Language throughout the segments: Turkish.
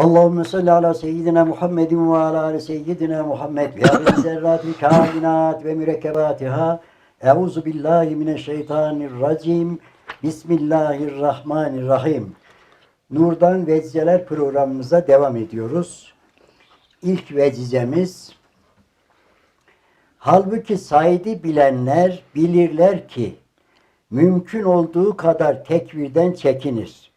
Allahümme salli ala seyyidina Muhammedin ve ala ali seyyidina Muhammed ve ala zerratil kainat ve mürekkebatiha. Euzu billahi mineşşeytanirracim. Bismillahirrahmanirrahim. Nurdan Vecizeler programımıza devam ediyoruz. İlk vecizemiz Halbuki Said'i bilenler bilirler ki mümkün olduğu kadar tekvirden çekinir.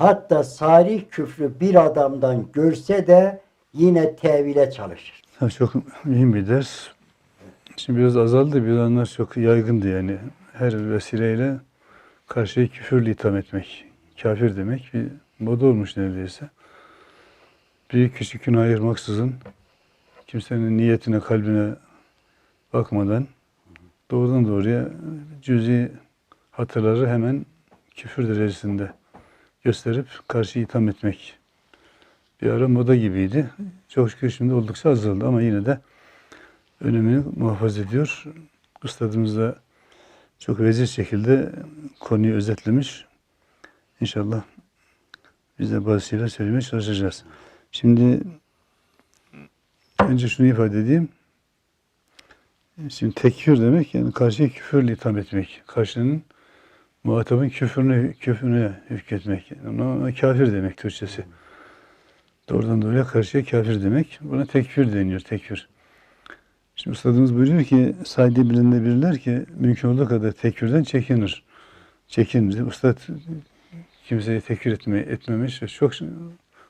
Hatta sarih küfrü bir adamdan görse de yine tevile çalışır. Ha, Çok mühim bir ders. Şimdi biraz azaldı. Bir zamanlar çok yaygındı yani. Her vesileyle karşıya küfürle itham etmek. Kafir demek bir moda olmuş neredeyse. Büyük küçükünü ayırmaksızın kimsenin niyetine, kalbine bakmadan doğrudan doğruya cüzi hatırları hemen küfür derecesinde gösterip karşı itham etmek. Bir ara moda gibiydi. Çok şükür şimdi oldukça azaldı ama yine de önemini muhafaza ediyor. Üstadımız da çok vezir şekilde konuyu özetlemiş. İnşallah biz de bazı şeyler söylemeye çalışacağız. Şimdi önce şunu ifade edeyim. Şimdi tekfir demek yani karşıya küfürle itham etmek. Karşının muhatabın küfrüne, küfrüne hükmetmek. Ona kafir demek Türkçesi. Doğrudan doğruya karşıya kafir demek. Buna tekfir deniyor, tekfir. Şimdi ustadımız buyuruyor ki, saydı bilinde birler ki mümkün olduğu kadar tekfirden çekinir. Çekinir. Ustad kimseyi tekfir etme, etmemiş çok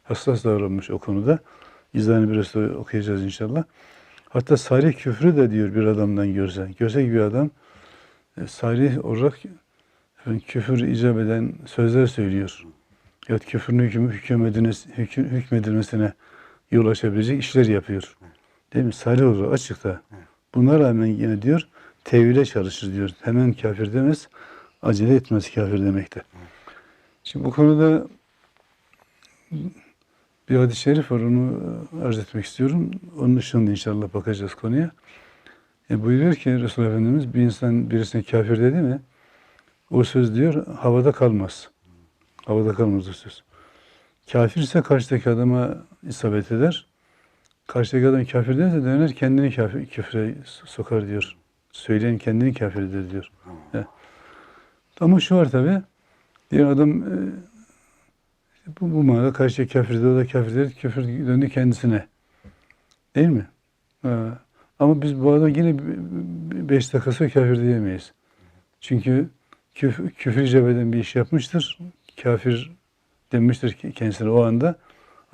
hassas davranmış o konuda. İzahını biraz da okuyacağız inşallah. Hatta sarih küfrü de diyor bir adamdan görse. Görse ki bir adam e, sarih olarak efendim, küfür icap eden sözler söylüyor. Evet küfrün hüküm, hüküm, hükmedilmesine yol açabilecek işler yapıyor. Değil mi? Salih olarak açıkta. Buna rağmen yine diyor tevhile çalışır diyor. Hemen kafir demez, acele etmez kafir demekte. Şimdi bu konuda bir hadis-i şerif var, onu arz etmek istiyorum. Onun dışında inşallah bakacağız konuya. E buyuruyor ki Resulullah Efendimiz bir insan birisine kafir dedi mi o söz diyor havada kalmaz. Havada kalmaz o söz. Kafir ise karşıdaki adama isabet eder. Karşıdaki adam kafir derse döner kendini kafir, küfre sokar diyor. Söyleyen kendini kafir eder diyor. Evet. Ama şu var tabi. Diğer adam e, bu, bu manada karşıya kafir dedi, o da kafir dedi. Küfür döndü kendisine. Değil mi? Ha. Ama biz bu adam yine be- beş dakika sonra kafir diyemeyiz. Çünkü küf, küfür icap eden bir iş yapmıştır. Kafir demiştir ki kendisine o anda.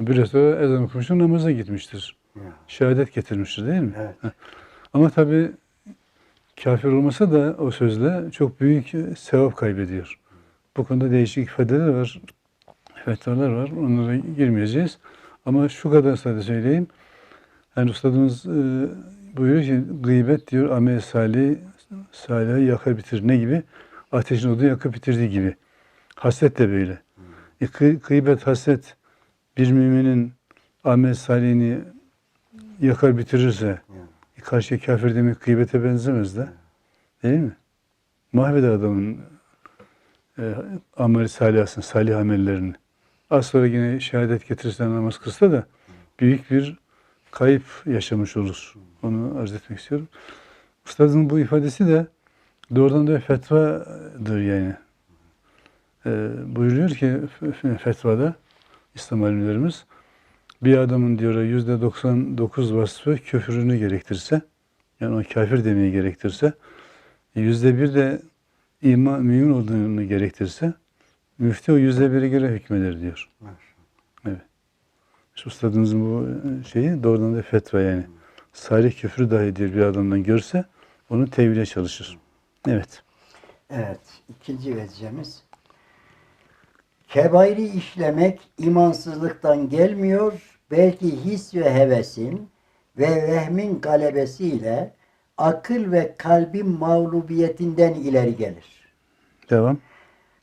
Biraz sonra ezan okumuştur, namaza gitmiştir. Şehadet getirmiştir değil mi? Evet. Ama tabi kafir olmasa da o sözle çok büyük sevap kaybediyor. Bu konuda değişik ifadeler var, fetvalar var. Onlara girmeyeceğiz. Ama şu kadar sadece söyleyeyim. Yani ustadımız e, buyuruyor ki gıybet diyor amel salih, salih yakar bitirir. Ne gibi? Ateşin odu yakıp bitirdiği gibi. Haset de böyle. E, gıybet, haset bir müminin amel salihini yakar bitirirse e, karşıya kafir demek gıybete benzemez de. Değil mi? Mahveder adamın e, amel salihasını, salih amellerini. Az sonra yine şehadet getirirse namaz kılsa da büyük bir kayıp yaşamış olur. Onu arz etmek istiyorum. Ustadın bu ifadesi de doğrudan da fetvadır yani. Ee, buyuruyor ki fetvada İslam alimlerimiz bir adamın diyor yüzde 99 vasfı küfrünü gerektirse yani o kafir demeyi gerektirse yüzde bir de iman mümin olduğunu gerektirse müftü o yüzde biri göre hükmeder diyor. Evet. Şu ustadımızın bu şeyi doğrudan da fetva yani. Sarih küfrü dahi diyor bir adamdan görse onu tevhile çalışır. Evet. Evet, ikinci vecizemiz. Kebairi işlemek imansızlıktan gelmiyor, belki his ve hevesin ve vehmin galebesiyle akıl ve kalbin mağlubiyetinden ileri gelir. Devam.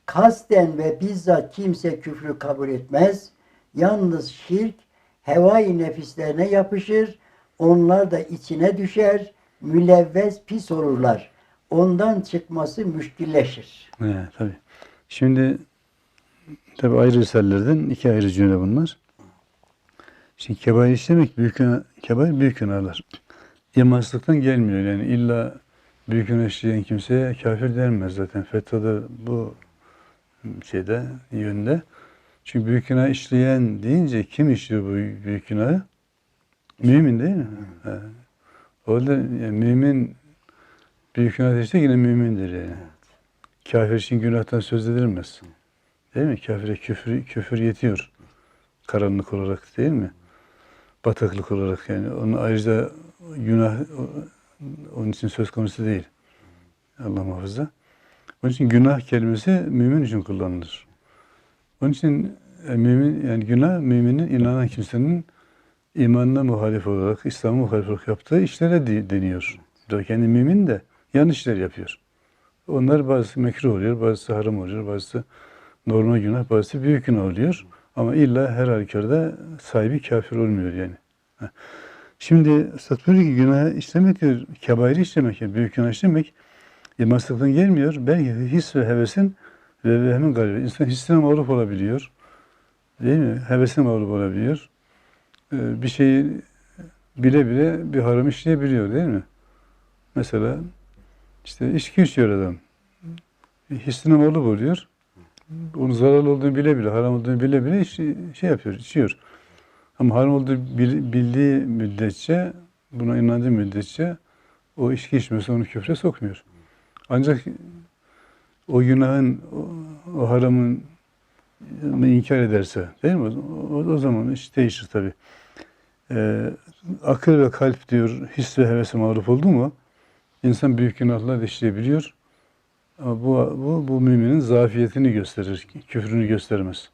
Kasten ve bizzat kimse küfrü kabul etmez. Yalnız şirk hevai nefislerine yapışır. Onlar da içine düşer. Mülevvez pis olurlar. Ondan çıkması müşkilleşir. Evet, tabii. Şimdi tabii ayrı risalelerden iki ayrı cümle bunlar. Şimdi kebair işlemek büyük günah, kebair büyük günahlar. İmansızlıktan gelmiyor yani illa büyük günah işleyen kimseye kafir denmez zaten. Fetvada bu şeyde, yönde. Çünkü büyük günah işleyen deyince kim işliyor bu büyük günahı? Mümin değil mi? He. O da yani mümin büyük günah işlerse yine mümindir yani. Kafir için günahtan söz edilmez. Değil mi? Kafire küfür, küfür yetiyor. Karanlık olarak değil mi? Bataklık olarak yani. Onun ayrıca günah onun için söz konusu değil. Allah muhafaza. Onun için günah kelimesi mümin için kullanılır. Onun için e, mümin yani günah müminin inanan kimsenin imanına muhalif olarak, İslam'a muhalif olarak yaptığı işlere de- deniyor. Kendi mümin de yanlış işler yapıyor. Onlar bazısı mekruh oluyor, bazısı haram oluyor, bazısı normal günah, bazısı büyük günah oluyor. Ama illa her halükarda sahibi kafir olmuyor yani. Şimdi Üstad ki günah işlemek diyor, kebairi işlemek, yani büyük günah işlemek imansızlıktan gelmiyor. Belki his ve hevesin ve vehmin galibi. İnsan hissine mağlup olabiliyor. Değil mi? Hevesine mağlup olabiliyor. Ee, bir şeyi bile bile bir haram işleyebiliyor değil mi? Mesela işte içki içiyor adam. Hissine mağlup oluyor. Onun zararlı olduğunu bile bile, haram olduğunu bile bile şey yapıyor, içiyor. Ama haram olduğunu bil- bildiği müddetçe, buna inandığı müddetçe o içki içmesi onu küfre sokmuyor. Ancak o günahın, o, o haramın inkar ederse değil mi? O, o zaman iş değişir tabii. Ee, akıl ve kalp diyor, his ve hevese mağlup oldu mu insan büyük günahlar işleyebiliyor. Ama bu, bu, bu müminin zafiyetini gösterir, küfrünü göstermez.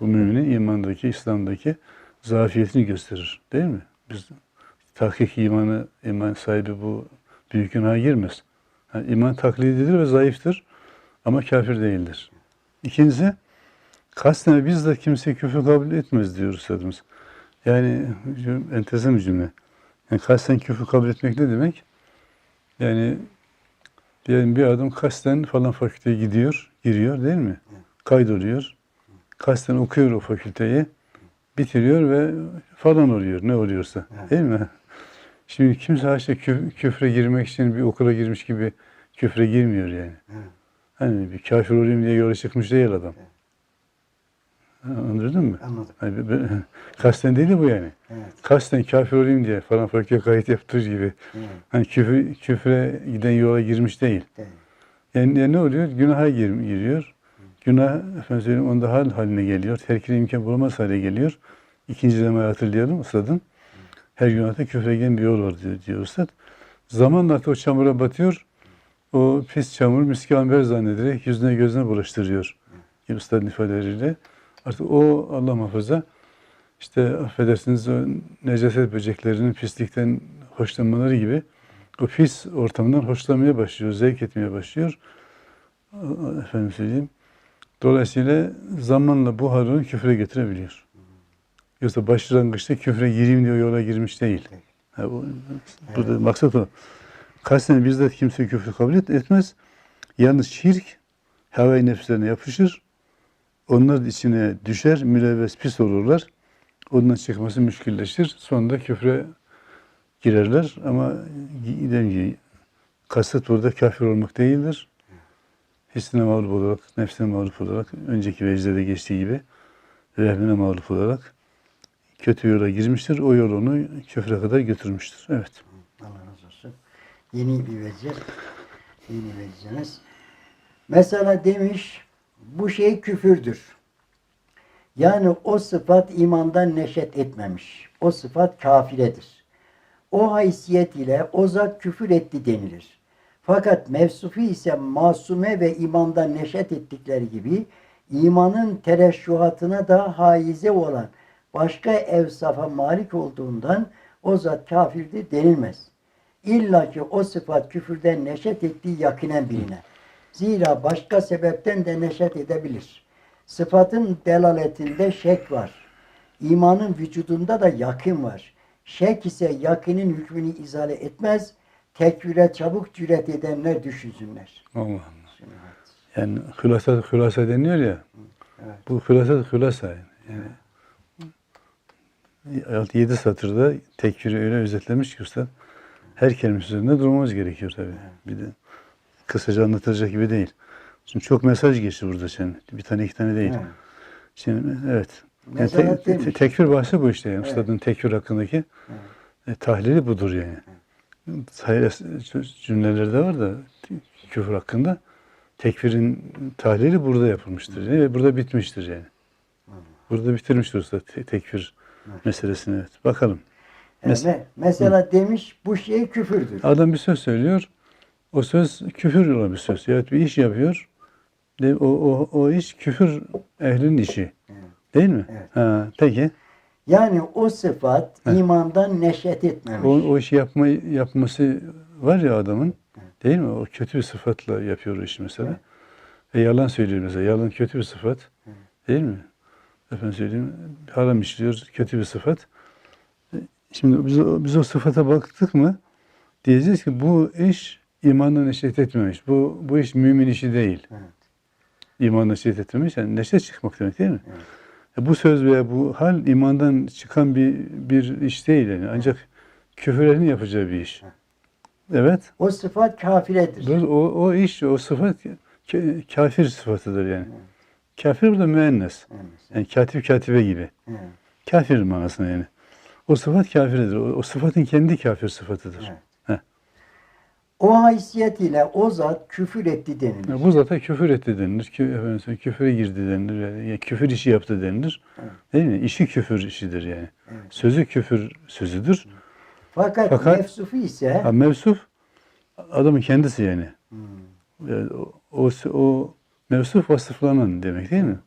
Bu müminin imandaki, İslam'daki zafiyetini gösterir. Değil mi? Biz tahkik imanı, iman sahibi bu büyük günaha girmez. Yani iman taklididir ve zayıftır ama kafir değildir. İkincisi, kasten ve bizzat kimse küfür kabul etmez diyor Üstadımız. Yani enteresan bir cümle. Yani kasten küfür kabul etmek ne demek? Yani diyelim bir adam kasten falan fakülteye gidiyor, giriyor değil mi? Kaydoluyor. Kasten okuyor o fakülteyi. Bitiriyor ve falan oluyor ne oluyorsa. Değil mi? Şimdi kimse kü- küfre girmek için bir okula girmiş gibi küfre girmiyor yani. Hani bir kafir olayım diye yola çıkmış değil adam. Anladın mı? Anladım. Hani kasten değil de bu yani. Evet. Kasten kafir olayım diye falan fakülte kayıt yaptır gibi. Evet. Hani küfür, küfre giden yola girmiş değil. Değil. Yani, yani ne oluyor? Günaha gir, giriyor. Günah efendim söyleyeyim onda hal haline geliyor. Terkine imkan bulamaz hale geliyor. İkinci demeyi hatırlayalım Üstad'ın. Her günahta küfre giden bir yol var diyor, diyor Üstad. Zamanla o çamura batıyor. O pis çamur miski amber zannederek yüzüne gözüne bulaştırıyor. Üstadın ifadeleriyle. Artık o Allah muhafaza işte affedersiniz o necaset böceklerinin pislikten hoşlanmaları gibi o pis ortamdan hoşlanmaya başlıyor, zevk etmeye başlıyor. Efendim söyleyeyim. Dolayısıyla zamanla bu hal onu küfre götürebiliyor. Yoksa başlangıçta küfre gireyim diye yola girmiş değil. Ha, bu, burada maksat o. Kasten bizzat kimse küfrü kabul et- etmez. Yalnız şirk heva nefislerine yapışır. Onlar içine düşer, mülevves pis olurlar. Ondan çıkması müşkilleşir. Sonunda küfre girerler ama dediğim gibi kasıt burada kafir olmak değildir. Hissine mağlup olarak, nefsine mağlup olarak, önceki vecdede geçtiği gibi vehmine mağlup olarak kötü yola girmiştir. O yol onu küfre kadar götürmüştür. Evet. Allah razı olsun. Yeni bir vecih. Yeni vecihiniz. Mesela demiş bu şey küfürdür. Yani o sıfat imandan neşet etmemiş. O sıfat kafiredir. O haysiyet ile o zat küfür etti denilir. Fakat mevsufi ise masume ve imandan neşet ettikleri gibi imanın tereşşuhatına da haize olan başka evsafa malik olduğundan o zat kafirdir denilmez. İlla ki o sıfat küfürden neşet ettiği yakinen birine. Zira başka sebepten de neşet edebilir. Sıfatın delaletinde şek var. İmanın vücudunda da yakın var. Şek ise yakının hükmünü izale etmez. Tekvire çabuk cüret edenler düşünsünler. Allah Allah. Yani hülasa, hülasa deniyor ya. Evet. Bu hülasa hülasa yani. yani 6-7 satırda tekfiri öyle özetlemiş ki usta. Her kelimesi üzerinde durmamız gerekiyor tabii. Bir de kısaca anlatılacak gibi değil. Şimdi çok mesaj geçti burada senin. Bir tane iki tane değil. Evet. Şimdi evet. Yani te- te- tekfir bahsi bu işte yani. Evet. Üstadın tekfir hakkındaki e, tahlili budur yani. Sayı cümlelerde var da küfür hakkında tekfirin tahlili burada yapılmıştır. Yani, ve burada bitmiştir yani. Burada bitirmiştir usta te- tekfir meselesini. Evet. Bakalım. Mes- Me- mesela demiş bu şey küfürdür. Adam bir söz söylüyor. O söz küfür olan bir söz. Yani bir iş yapıyor. De, o, o, o iş küfür ehlinin işi. Değil mi? Evet. Ha, peki. Yani o sıfat imandan neşet etmemiş. O, o işi yapma, yapması var ya adamın. Değil mi? O kötü bir sıfatla yapıyor o işi mesela. E, yalan söylüyor mesela. Yalan kötü bir sıfat. Değil mi? Efendim söyleyeyim. Haram işliyor. Kötü bir sıfat. E, Şimdi biz, biz o sıfata baktık mı diyeceğiz ki bu iş imandan neşet etmemiş. Bu, bu iş mümin işi değil. Evet. İmandan neşet etmemiş. Yani neşet çıkmak demek değil mi? E, bu söz veya bu hal imandan çıkan bir bir iş değil yani. Ancak küfürlerin yapacağı bir iş. Evet. O sıfat kafiredir. Bu- O, o iş, o sıfat ka- kafir sıfatıdır yani. Kafir burada müennes. Evet. Yani katip katibe gibi. Evet. Kafir manasında yani. O sıfat kafirdir. O, o sıfatın kendi kafir sıfatıdır. Evet. O haysiyetiyle o zat küfür etti denilir. Yani bu zata küfür etti denilir. Kü, efendim, küfüre girdi denilir. Yani, yani küfür işi yaptı denilir. Evet. Değil mi? İşi küfür işidir yani. Evet. Sözü küfür sözüdür. Fakat, Fakat- mefsufu ise Ha, mevsuf adamın kendisi yani. Hmm. Yani o, o, o mevsuf vasıflanan demek değil mi?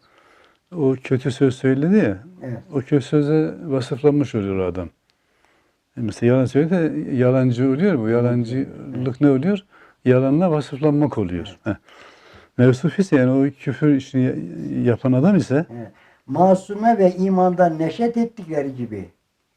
O kötü söz söyledi ya, Evet. o kötü söze vasıflanmış oluyor adam. E Mesela yalan söyledi de yalancı oluyor. Bu yalancılık ne oluyor? Yalanla vasıflanmak oluyor. Heh. Mevsuf ise yani o küfür işini ya- yapan adam ise Evet. Masume ve imandan neşet ettikleri gibi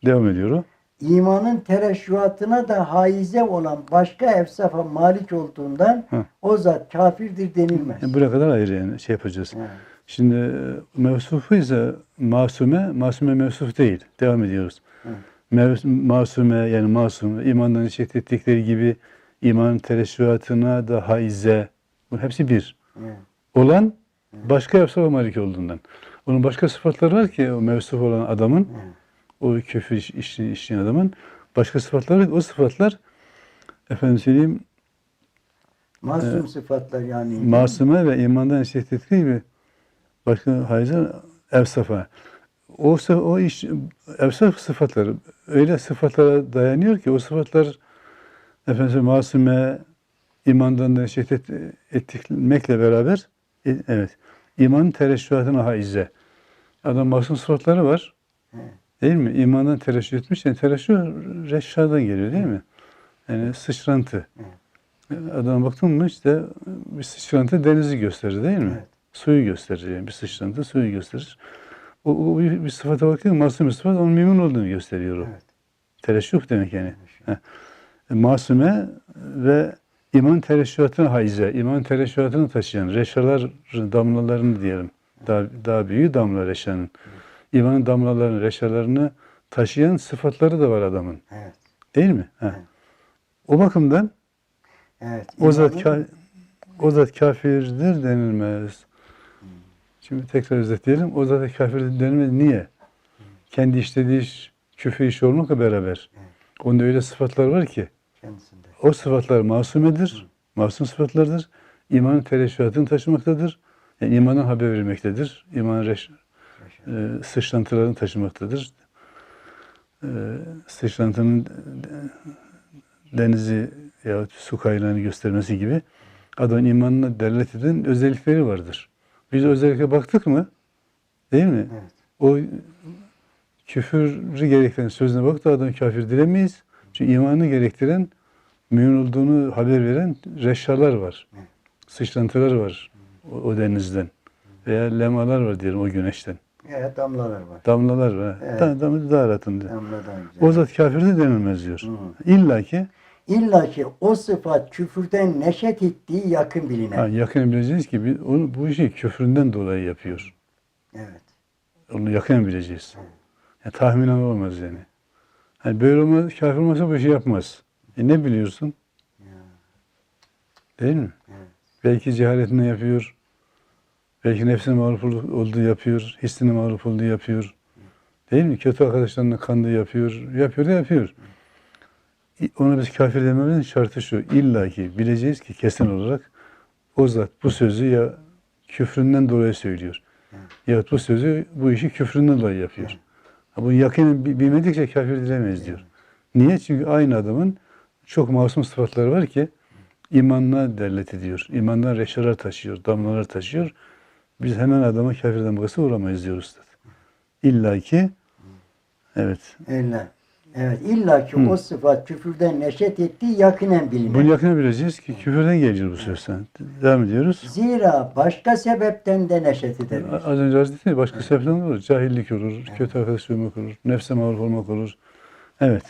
devam ediyor o. imanın tereşşuatına da haize olan başka efsafa malik olduğundan Hı. o zat kafirdir denilmez. Yani buraya kadar ayrı yani şey yapacağız. Evet. Şimdi e, mevsufu ise masume, masume mevsuf değil. Devam ediyoruz. Evet. Masume yani masum, imandan işit ettikleri gibi imanın tereşşuatına da haize. Bu hepsi bir. Evet. Olan başka yapsa malik olduğundan. Onun başka sıfatları var ki o mevsuf olan adamın, Evet. o küfür iş, işini işleyen adamın başka sıfatları var. O sıfatlar efendim söyleyeyim Masum sıfatlar yani. masume ve imandan işit ettikleri gibi başka haize evsafa. O, o iş, evsaf sıfatları öyle sıfatlara dayanıyor ki o sıfatlar efendim masume imandan da işit et, ettikmekle beraber e, evet imanın tereşşuatına haize. Adam masum sıfatları var. Değil mi? İmandan tereşşü etmiş. Yani tereşşü reşşadan geliyor değil mi? Yani sıçrantı. Adama baktın mı işte bir sıçrantı denizi gösterir değil mi? Evet. Suyu gösterir yani bir sıçrantı suyu gösterir. O, o bir, bir sıfata bakıyor masum bir sıfat onun mümin olduğunu gösteriyor o. Evet. Tereşşuh demek yani. Heh. E, Masume ve iman tereşşuatına haize, iman tereşşuatını taşıyan reşalar damlalarını diyelim. Daha, daha büyüğü damla reşanın. İmanın damlalarını, reşalarını taşıyan sıfatları da var adamın. Evet. Değil mi? Evet. O bakımdan Evet. o zat, ka- o zat kafirdir denilmez. Şimdi tekrar özetleyelim. O zat kafirdir denilmez. Niye? Kendi işlediği iş, küfür işi olmakla beraber. Onda öyle sıfatlar var ki kendisinde. o sıfatlar masumedir. Masum sıfatlardır. İmanın tereşşuatını taşımaktadır. Yani imandan haber vermektedir. İmanın reş, e, sıçrantılarını taşımaktadır. E, sıçrantının denizi yahut su kaynağını göstermesi gibi adamın imanına delalet eden özellikleri vardır. Biz özellikle baktık mı? Değil mi? Evet. O küfürü gerektiren sözüne baktı adam kafir dilemeyiz. Çünkü imanı gerektiren, mümin olduğunu haber veren reşşalar var. Evet. Sıçrantılar var o, o denizden. Veya lemalar var diyelim o güneşten. Evet damlalar var. Damlalar var. Evet. Da, damla daha rahatın diyor. Damladan güzel. O zat kafir de denilmez diyor. Hı. İlla ki İlla ki o sıfat küfürden neşet ettiği yakın bilinen. ha, yakın bileceğiz ki onu, bu işi küfründen dolayı yapıyor. Evet. Onu yakın bileceğiz. Ya, tahminen olmaz yani. Hani böyle olmaz, kafir olmasa bu işi yapmaz. E ne biliyorsun? Değil mi? Evet. Belki cehaletinden yapıyor. Belki nefsine mağlup ol- olduğu yapıyor. Hissine mağlup olduğu yapıyor. Değil mi? Kötü arkadaşlarına kandığı yapıyor. Yapıyor da yapıyor. İ- Ona biz kafir dememizin şartı şu. İlla ki bileceğiz ki kesin olarak o zat bu sözü ya küfründen dolayı söylüyor. Ya bu sözü bu işi küfründen dolayı yapıyor. Ha, Bunu yakinen bi- bilmedikçe kafir dilemeyiz diyor. Niye? Çünkü aynı adamın çok masum sıfatları var ki imanına derlet ediyor. İmandan reşalar taşıyor, damlalar taşıyor. Biz hemen adama kafir damgası uğramayız diyor Üstad. İlla ki evet. Öyle. Evet. İlla ki Hı. o sıfat küfürden neşet ettiği yakinen bilinir. Bunu yakına bileceğiz ki küfürden geliyor bu söz. Devam ediyoruz. Zira başka sebepten de neşet edebilir. Az önce arz ettim ya, başka sebepten olur. Cahillik olur, kötü arkadaş olmak olur, nefse mağlup olmak olur. Evet.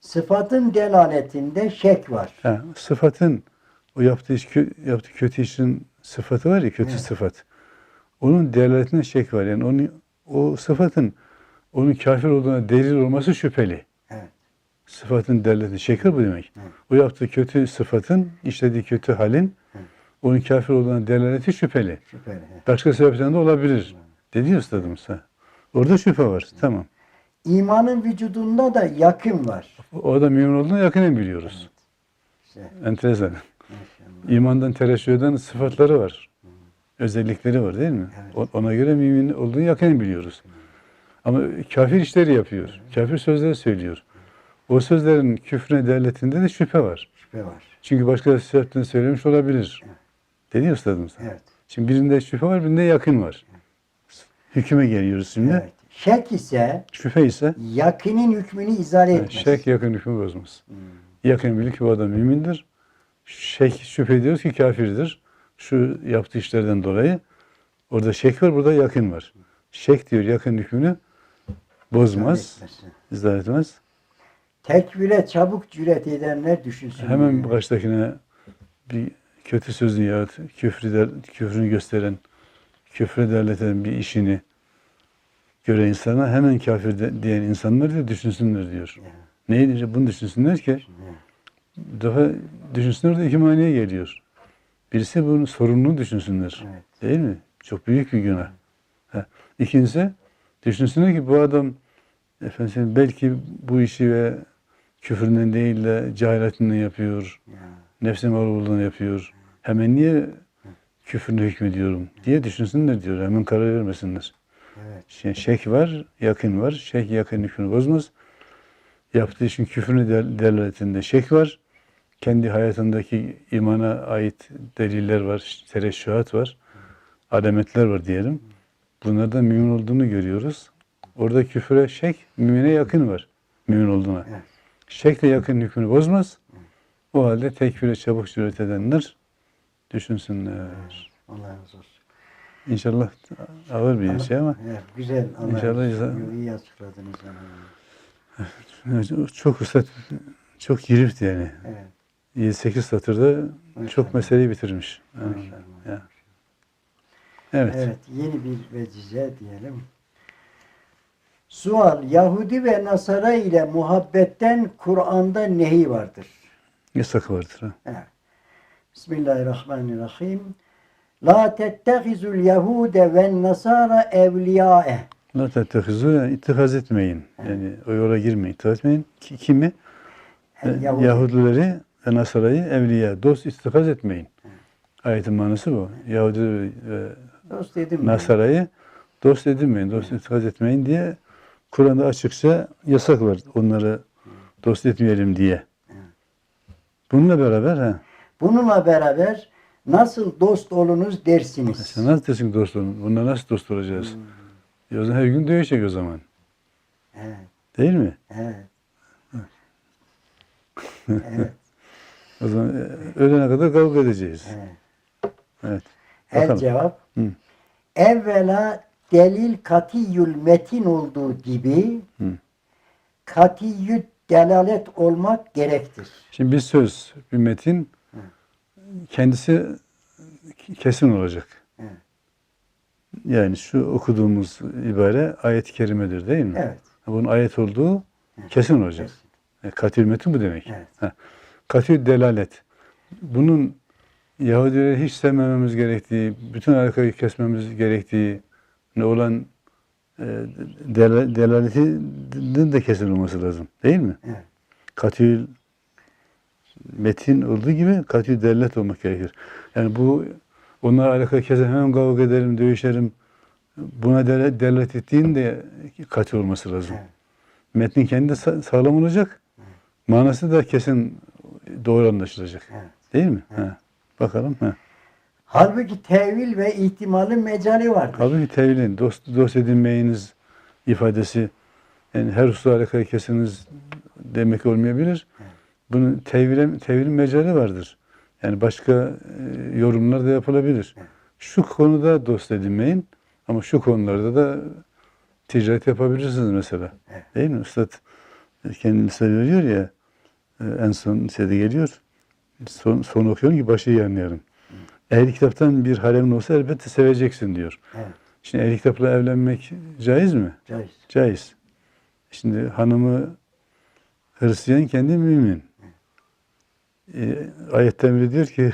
Sıfatın delaletinde şek var. Ha, sıfatın o yaptığı, iş, kö- yaptığı kötü işin sıfatı var ya kötü Evet. sıfat. Onun delaletinde şek var. Yani onun o sıfatın onun kafir olduğuna delil olması şüpheli. Evet. Sıfatın delaleti şek var bu demek. Evet. O yaptığı kötü sıfatın, işlediği kötü halin Evet. onun kafir olduğuna delaleti şüpheli. Şüpheli. evet. Başka sebepten de olabilir. Dedi ya üstadımız. ha. Orada şüphe var. Tamam. İmanın vücudunda da yakın var. O da mümin olduğunu yakinen biliyoruz. İşte, Enteresan. maşallah. İmandan tereşüh eden sıfatları var. Özellikleri var değil mi? Evet. Ona göre mümin olduğunu yakinen biliyoruz. Ama kafir işleri yapıyor. Kafir sözler söylüyor. O sözlerin küfrüne devletinde de şüphe var. Şüphe var. Çünkü başka sebepten söylemiş olabilir. Dedi ya üstadımız. Evet. Şimdi birinde şüphe var, birinde yakın var. Hüküme geliyoruz şimdi. evet. Şek ise Şüphe ise yakinin hükmünü izale etmez. şek yakın hükmü bozmaz. Hmm. Yakın bilir ki bu adam mümindir. Şek şüphe ediyoruz ki kafirdir. Şu yaptığı işlerden dolayı. Orada şek var, burada yakın var. Şek diyor yakın hükmünü bozmaz, izah etmez. Tekvire çabuk cüret edenler düşünsün. Hemen karşıdakine bir kötü sözü yahut küfrü, der, küfrünü gösteren, küfre derlet eden bir işini göre insana hemen kafir de- diyen insanlar da düşünsünler diyor. Ya, Neyi diyecek? Bunu düşünsünler ki bir defa düşünsünler de iki manaya geliyor. Birisi bunun sorumluluğunu düşünsünler. Evet. Değil mi? Çok büyük bir günah. Ha. İkincisi düşünsünler ki bu adam efendim belki bu işi ve küfründen değil de cehaletlerinden yapıyor. Ya. Nefsim olduğunu yapıyor. Hemen niye küfrüne hükmediyorum diye düşünsünler diyor. Hemen karar vermesinler. Evet. Şek var, yakın var. Şek yakın hükmünü bozmaz. Yaptığı işin küfrüne del- delaletinde şek var. Kendi hayatındaki imana ait deliller var, tereşşuhat var. Alametler var diyelim. Bunlardan mümin olduğunu görüyoruz. Orada küfüre şek, mümine yakın var. Mümin olduğuna. Evet. Şekle yakın hükmünü bozmaz. O halde tekfire çabuk cüret edenler düşünsünler. Allah razı olsun. İnşallah ağır bir şey ama Evet, güzel. Allah İnşallah razı iyi açıkladınız. yani. çok üstad, çok girift yani. Evet. 7-8 satırda Maşallah. çok meseleyi bitirmiş. Maşallah. Evet. Evet, yeni bir vecize diyelim. Sual, Yahudi ve Nasara ile muhabbetten Kur'an'da nehi vardır? Yasak vardır. Ha. Evet. Bismillahirrahmanirrahim. La tettehizul Yahude ve Nasara evliyae. La tettehizu yani ittihaz etmeyin. Yani o yola girmeyin. İttihaz etmeyin. Ki- Kimi? Yani E, Yahudi. Yahudileri ve Nasara'yı evliya, dost ittihaz etmeyin. Ayetin manası bu. Yahudi ve Dost dedim. mi? Nasara'yı dost edinmeyin, dost ittihaz etmeyin diye Kur'an'da açıkça yasak var onları dost etmeyelim diye. Bununla beraber ha, Bununla beraber nasıl dost olunuz dersiniz. sen nasıl desin dost olun? Bununla nasıl dost olacağız? E o zaman her gün dövüşecek o zaman. Evet, Değil mi? evet. evet, O zaman e, ölene kadar kavga edeceğiz. evet. Evet. Bakalım. cevap. Hı. Evvela delil katiyyül metin olduğu gibi Hı. katiyyü delalet olmak gerektir. Şimdi bir söz, bir metin kendisi kesin olacak. Yani şu okuduğumuz ibare ayet-i kerimedir değil mi? Evet. Bunun ayet olduğu kesin olacak. Kesin. E, Katül metin bu demek. Evet. Ha. Katül delalet. Bunun Yahudileri hiç sevmememiz gerektiği, bütün alakayı kesmemiz gerektiği olan e, del- delaletin de kesin olması lazım. Değil mi? Evet. Katül metin olduğu gibi katül devlet olmak gerekir. Yani bu onlara alakalı kesin hemen kavga ederim, dövüşerim. Buna devlet, devlet ettiğinde katül olması lazım. Evet. Metnin kendi de sa- sağlam olacak. Manası da kesin doğru anlaşılacak. Evet. Değil mi? Ha. Bakalım. Ha. Halbuki tevil ve ihtimalin mecali vardır. Halbuki tevilin, dost, dost edinmeyiniz ifadesi yani her alakalı kesiniz demek olmayabilir. Bunun tevile, tevilin mecali vardır. Yani başka e, yorumlar da yapılabilir. Şu konuda dost edinmeyin ama şu konularda da ticaret yapabilirsiniz mesela. Değil mi? Üstad kendisi veriyor ya e, en son şeyde geliyor. Son, son okuyorum ki başı iyi anlıyorum. Ehli kitaptan bir halemin olsa elbette seveceksin diyor. Evet. Şimdi ehli kitapla evlenmek caiz mi? Caiz. Caiz. Şimdi hanımı Hristiyan kendi mümin. E, ayette emrediyor ki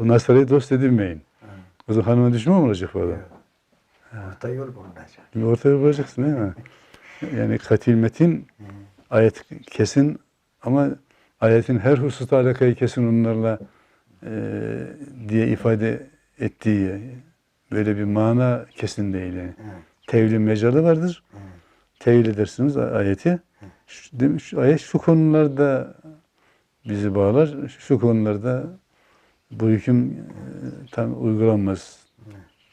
o Nasra'yı dost edinmeyin. O zaman hanıma düşman olacak bu adam? Orta yol bulunacak. Bir ortaya bulacaksın değil mi? Yani katil metin ayet kesin ama ayetin her hususta alakayı kesin onlarla diye ifade ettiği böyle bir mana kesin değil yani. Evet. Tevlin mecalı vardır. Evet. Tevil edersiniz ayeti. Şu, demiş, şu ayet şu konularda bizi bağlar. Şu konularda bu hüküm e, tam uygulanmaz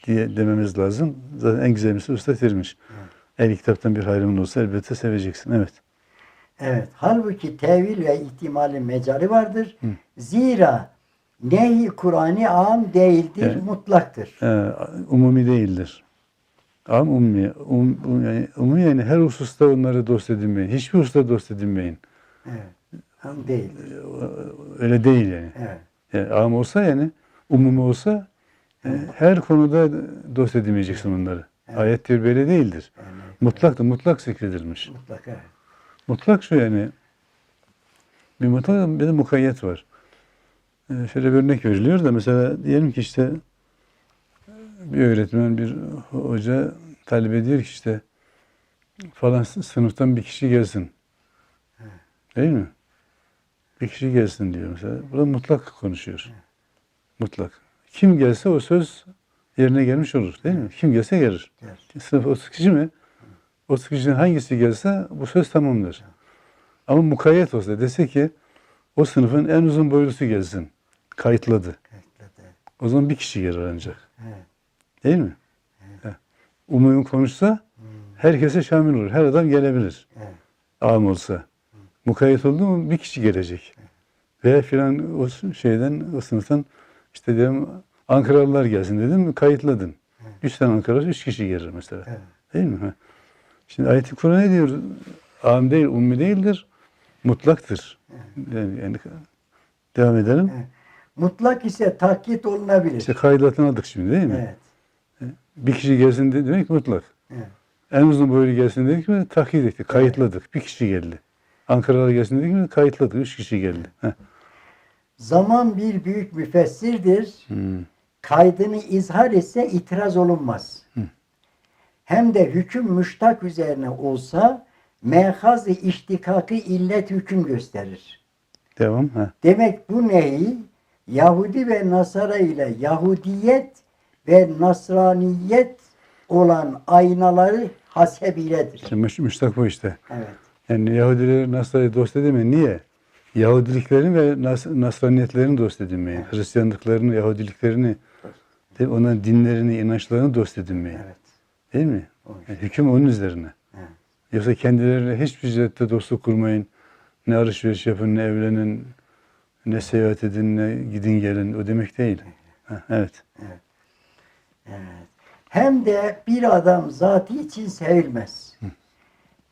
diye dememiz lazım. Zaten en güzelisi usta vermiş. El kitaptan bir hayrımın olsa elbette seveceksin. Evet. Evet. Halbuki tevil ve ihtimalin mecali vardır. Zira nehi Kur'an'ı am değildir, Evet. mutlaktır. Ee, umumi değildir. Am umumi. Um, um- yani, umumi yani her hususta onları dost edinmeyin. Hiçbir hususta dost edinmeyin. Evet. Am değildir. Öyle değil yani. Evet. Yani am olsa yani umumi olsa e, her konuda dost edinmeyeceksin onları. Ayet diyor böyle değildir. Yani, Mutlak da mutlak zikredilmiş. mutlaka. evet. Mutlak şu yani bir mutlak bir de mukayyet var. Ee, şöyle bir örnek veriliyor da mesela diyelim ki işte bir öğretmen, bir hoca talebe diyor ki işte falan sınıftan bir kişi gelsin. Değil mi? Bir kişi gelsin diyor mesela. Burada mutlak konuşuyor. Mutlak. Kim gelse o söz yerine gelmiş olur. Değil mi? Kim gelse gelir. Gel. Sınıf 30 kişi mi? 30 kişinin hangisi gelse bu söz tamamdır. Ama mukayyet olsa dese ki o sınıfın en uzun boylusu gelsin. Kayıtladı. Bekle. O zaman bir kişi gelir ancak. Evet. Değil mi? Heh. Umumi konuşsa herkese şamil olur. Her adam gelebilir. Evet. Am olsa. Mukayyet oldu mu bir kişi gelecek. Veya filan o şeyden, o sınıftan işte diyelim Ankaralılar gelsin dedim mi kayıtladın. Üç tane Ankaralı, üç kişi gelir mesela. Evet. Değil mi? Şimdi ayet-i Kur'an ne diyor? Am değil, ummi değildir. Mutlaktır. Yani, yani devam edelim. Evet. Mutlak ise takkit olunabilir. İşte aldık şimdi değil mi? Evet. Bir kişi gelsin de, demek mutlak. Evet. En uzun boylu gelsin dedik mi takyit ettik, kayıtladık. Bir kişi geldi. Ankara'da gelsin dedik mi kayıtladık. Üç kişi geldi. Heh. Zaman bir büyük müfessirdir. Hmm. Kaydını izhar etse itiraz olunmaz. Hem de hüküm müştak üzerine olsa mehaz-ı iştikakı illet hüküm gösterir. Devam. Ha. Demek bu nehi Yahudi ve Nasara ile Yahudiyet ve Nasraniyet olan aynaları hasebiyledir. İşte müş, müştak bu işte. Evet. Yani Yahudileri Nasra'yı dost edemeyin. Niye? Yahudiliklerini ve Nas Nasraniyetlerini dost edinmeyin. Hristiyanlıklarını, Yahudiliklerini, değil onların dinlerini, inançlarını dost edinmeyin. Evet. Değil mi? Evet. Yani hüküm onun üzerine. Evet. Yoksa kendileriyle hiçbir cihette dostluk kurmayın. Ne alışveriş yapın, ne evlenin, ne seyahat edin, ne gidin gelin. O demek değil. Ha, evet. Evet. Hem de bir adam zatı için sevilmez.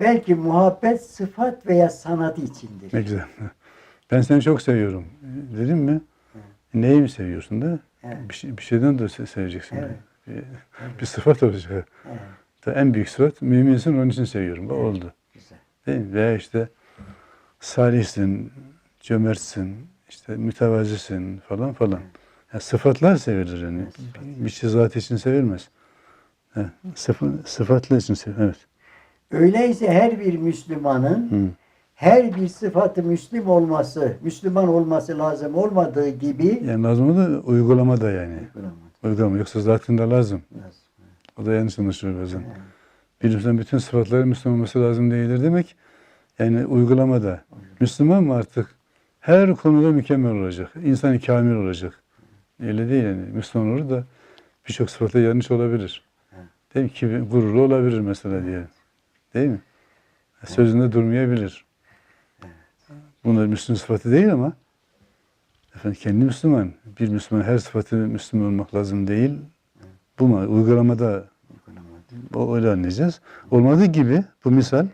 Belki muhabbet sıfat veya sanatı içindir. Ne güzel. Ben seni çok seviyorum. Dedim mi? Neyi mi seviyorsun da? Evet. Bir, şey, bir şeyden de se- seveceksin. Evet. Bir, bir sıfat olacak. Evet. Da en büyük sıfat müminsin onun için seviyorum. Bu Evet. oldu. Güzel. Değil mi? Veya işte salihsin, cömertsin, işte mütevazisin falan falan. Yani sıfatlar sevilir yani. Evet. Bir şey zat için sevilmez. Ha, sıfat, sıfatlar için sevilir. Evet. Öyleyse her bir Müslümanın Hı. her bir sıfatı Müslüm olması, Müslüman olması lazım olmadığı gibi Yani lazım da uygulama da yani. Uygulama. Yoksa zatında lazım. O da yanlış anlaşılıyor bazen. Evet. Bir Müslüman bütün sıfatları Müslüman olması lazım değildir demek. Yani uygulamada. Müslüman mı artık? Her konuda mükemmel olacak. İnsan kamil olacak. Öyle değil yani. Müslüman olur da birçok sıfatla yanlış olabilir. Değil mi? Ki gururlu olabilir mesela diyelim. Değil mi? Sözünde durmayabilir. Bunlar Müslüman sıfatı değil ama efendim kendi Müslüman. Bir Müslüman her sıfatı Müslüman olmak lazım değil. Bu mu? Uygulamada o öyle anlayacağız. Olmadığı gibi bu misal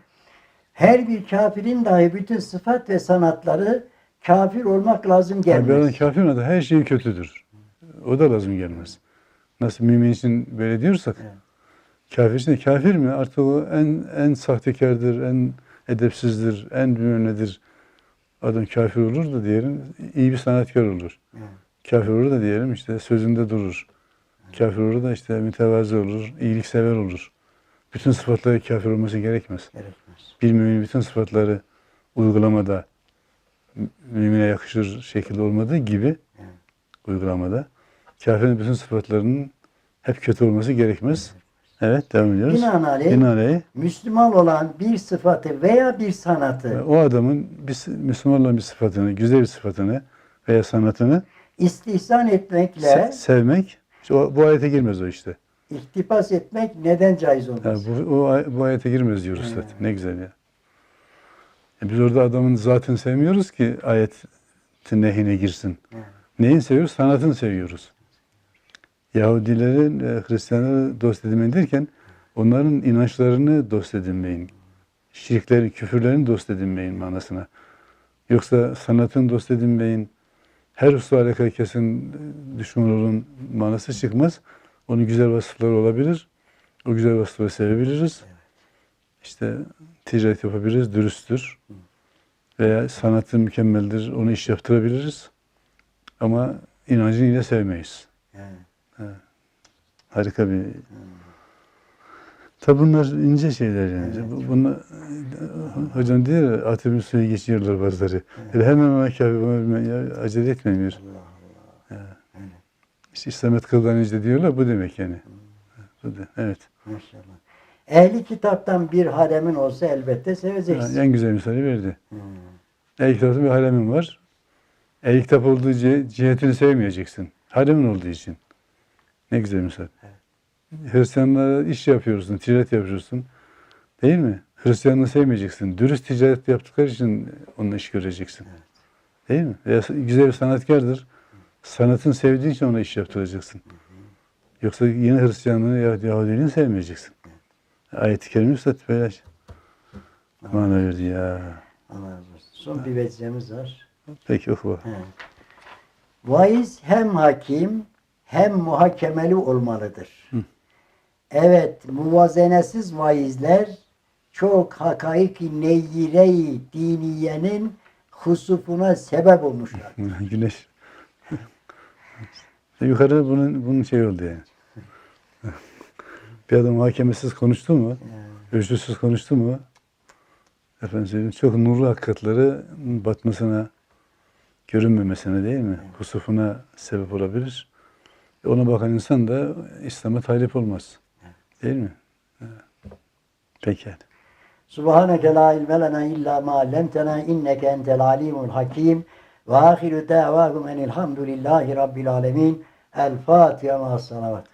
Her bir kafirin dahi bütün sıfat ve sanatları kafir olmak lazım tabi adam gelmez. kafir adı her şey kötüdür. O da lazım gelmez. Nasıl mümin için böyle diyorsak Evet. kafir için kafir mi? Artık o en en sahtekardır, en edepsizdir, en bilmem nedir. Adam kafir olur da diyelim iyi bir sanatkar olur. Evet. Kafir olur da diyelim işte sözünde durur. Kafir olur da işte mütevazi olur, iyiliksever olur. Bütün sıfatları kafir olması gerekmez. Gerekmez. bir müminin bütün sıfatları uygulamada mümine yakışır şekilde olmadığı gibi Evet. uygulamada kafirin bütün sıfatlarının hep kötü olması gerekmez. Evet devam ediyoruz. Binaenaleyh Binaenaleyh Müslüman olan bir sıfatı veya bir sanatı o adamın bir, Müslüman olan bir sıfatını, güzel bir sıfatını veya sanatını istihsan etmekle se- sevmek işte o, bu ayete girmez o işte. ihtipas etmek neden caiz olmaz? Yani bu, o, bu ayete girmez diyoruz Evet. zaten. Ne güzel ya. E biz orada adamın zatını sevmiyoruz ki ayetin nehine girsin. Evet. Neyin seviyoruz? Sanatını seviyoruz. Yahudilerin, e, Hristiyanları dost edinmeyin derken onların inançlarını dost edinmeyin. Şirklerin, küfürlerini dost edinmeyin manasına. Yoksa sanatını dost edinmeyin. Her hususa herkesin e, düşman olun manası çıkmaz. Onun güzel vasıfları olabilir. O güzel vasıfları sevebiliriz. İşte ticaret yapabiliriz, dürüsttür. Veya sanatı mükemmeldir, onu iş yaptırabiliriz. Ama inancını yine sevmeyiz. Evet. Harika bir... Tabi bunlar ince şeyler yani. Evet. Bu- Bunu, hocam diyor ya, atımın suyu geçiyorlar bazıları. Yani hemen hemen kafi buna ya, acele etmeyin diyor. Allah Allah. İşte İslamet kıldan önce diyorlar bu demek yani. Bu da, evet. Maşallah. Ehli kitaptan bir haremin olsa elbette seveceksin. En güzel misali verdi. Hmm. El kitabın bir halemin var. El kitap olduğu cih- cihetini sevmeyeceksin. Halemin olduğu için. Ne güzel misal. Hristiyanlara iş yapıyorsun, ticaret yapıyorsun. Değil mi? Hristiyanlığı sevmeyeceksin. Dürüst ticaret yaptıkları için onunla iş göreceksin. Değil mi? Veya güzel bir sanatkardır. Sanatını sevdiği için ona iş yaptıracaksın. Yoksa yine Hristiyanlığı ya Yahudiliğini sevmeyeceksin. Ayet-i Kerime Üstad mana verdi ya. Allah razı olsun. Son bir vecihemiz var. Peki oku. He. Vaiz hem hakim hem muhakemeli olmalıdır. Evet, muvazenesiz vaizler çok hakaiki diniyenin husufuna sebep olmuşlar. Güneş. Yukarı bunun bunun şey oldu yani. Bir adam hakemesiz konuştu mu? Ölçüsüz konuştu mu? Efendim söyleyeyim, çok nurlu hakikatleri batmasına, görünmemesine değil mi? Husufuna sebep olabilir. E Ona bakan insan da İslam'a talip olmaz. Değil mi? Peki. Subhaneke la ilme lena illa ma allamtena inneke entel alimul hakim ve ahiru davahum enilhamdülillahi rabbil alemin. El Fatiha ma salavat.